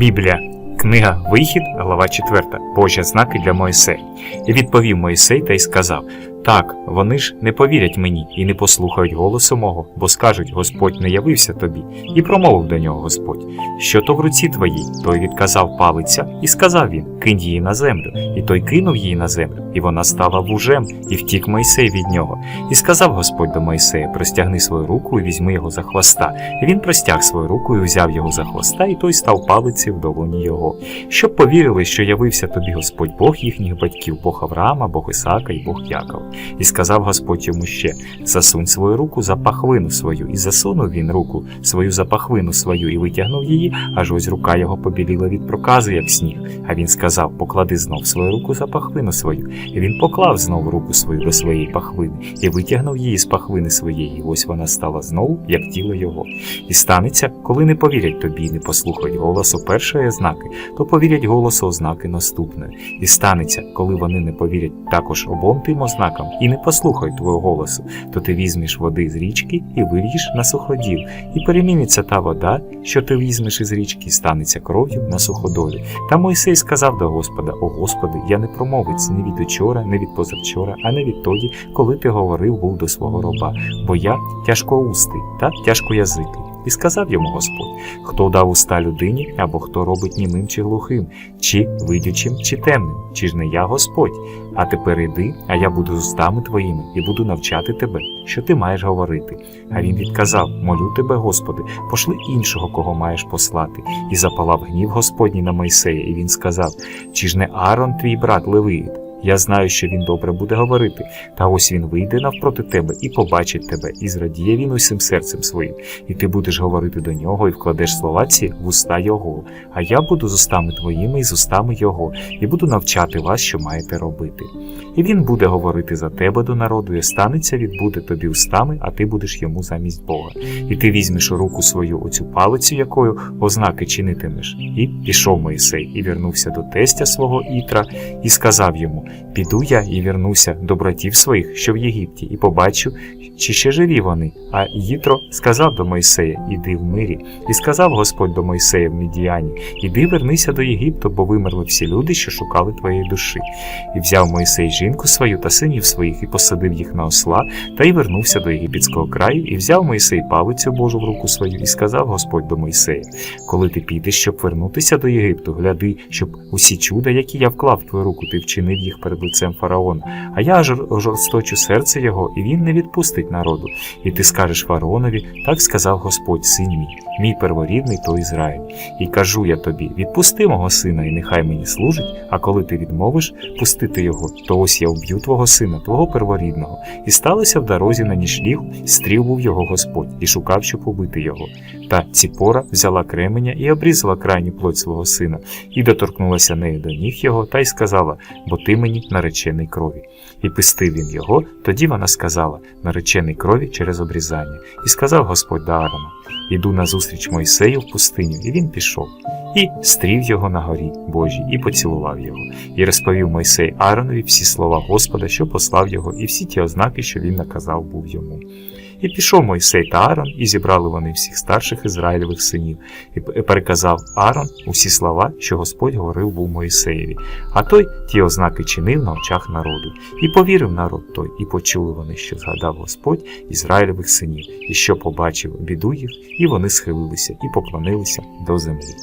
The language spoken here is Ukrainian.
Біблія, книга Вихід, глава 4. Божі знаки для Моїсея. І відповів Моїсей та й сказав: Так, вони ж не повірять мені і не послухають голосу мого, бо скажуть: Господь не явився тобі, і промовив до нього Господь. Що то в руці твоїй? Той відказав палиця, і сказав він: Кинь її на землю. І той кинув її на землю, і вона стала вужем, і втік Мойсей від нього. І сказав Господь до Мойсея: Простягни свою руку і візьми його за хвоста. І він простяг свою руку і взяв його за хвоста, і той став палиці в долоні його. Щоб повірили, що явився тобі Господь Бог їхніх батьків, Бог Авраама, Бог Ісака і Бог Якова. І сказав Господь йому ще: Засунь свою руку за пахвину свою, і засунув він руку свою за пахвину свою, і витягнув її, аж ось рука його побіліла від проказу, як сніг. А він сказав: Поклади знов свою руку за пахвину свою. І він поклав знов руку свою до своєї пахвини, і витягнув її з пахвини своєї. І ось вона стала знову, як тіло його. І станеться, коли не повірять тобі, не послухають голосу першої ознаки, то повірять голосу ознаки наступної. І станеться, коли вони не повірять також обом тим ознакам і не послухають твого голосу, то ти візьмеш води з річки і вильєш на суходіл, і переміниться та вода, що ти візьмеш із річки, станеться кров'ю на суходолі. Та Мойсей сказав до Господа: О Господи, я не промовець не від учора, не від позавчора, а не відтоді, коли ти говорив був до свого роба, бо я тяжкоустий та тяжкоязикий. І сказав йому Господь, хто дав уста людині, або хто робить німим чи глухим, чи видючим, чи темним, чи ж не я Господь. А тепер іди, а я буду з устами твоїми і буду навчати тебе, що ти маєш говорити. А він відказав: Молю тебе, Господи, пошли іншого, кого маєш послати. І запалав гнів Господній на Мойсея, і він сказав: Чи ж не Аарон, твій брат Левиїт? Я знаю, що він добре буде говорити, та ось він вийде навпроти тебе і побачить тебе, і зрадіє він усім серцем своїм, і ти будеш говорити до нього, і вкладеш слова ці в уста його. А я буду з устами твоїми і з устами його, і буду навчати вас, що маєте робити. І він буде говорити за тебе до народу, і станеться відбуде тобі устами, а ти будеш йому замість Бога. І ти візьмеш у руку свою оцю палицю, якою ознаки чинитимеш. І пішов Моїсей, і вернувся до тестя свого Ітра, і сказав йому: Піду я і вернуся до братів своїх, що в Єгипті, і побачу, чи ще живі вони. А Їтро сказав до Мойсея: Іди в мирі. І сказав Господь до Мойсея в Мідіані: Іди вернися до Єгипту, бо вимерли всі люди, що шукали твоєї душі. І взяв Мойсей жінку свою та синів своїх, і посадив їх на осла, та й вернувся до єгипетського краю, і взяв Мойсей палицю Божу в руку свою, і сказав Господь до Мойсея: Коли ти підеш, щоб вернутися до Єгипту, гляди, щоб усі чуда, які я вклав в твою руку, ти вчинив їх перед лицем фараона. А я жорсточу серце його, і він не відпустить народу. І ти скажеш фараонові, так сказав Господь, син мій, мій перворідний то Ізраїль. І кажу я тобі: відпусти мого сина, і нехай мені служить. А коли ти відмовиш пустити його, то ось я вб'ю твого сина, твого перворідного. І сталося в дорозі на нічліг, стрів був його Господь, і шукав, щоб убити його. Та ціпора взяла кременя і обрізала крайню плоть свого сина, і доторкнулася нею до ніг його, та й сказала: Бо ти мені наречений крові. І пистив він його, тоді вона сказала: наречений крові через обрізання. І сказав Господь до Аарона: Іду назустріч Мойсею в пустиню, і він пішов. І стрів його на горі Божій, і поцілував його, і розповів Мойсей Ааронові всі слова Господа, що послав його, і всі ті ознаки, що він наказав був йому. І пішов Мойсей та Аарон, і зібрали вони всіх старших Ізраїльових синів, і переказав Аарон усі слова, що Господь говорив був Моїсеєві. А той ті ознаки чинив на очах народу. І повірив народ той, і почули вони, що згадав Господь Ізраїльових синів, і що побачив біду їх, і вони схилилися і поклонилися до землі.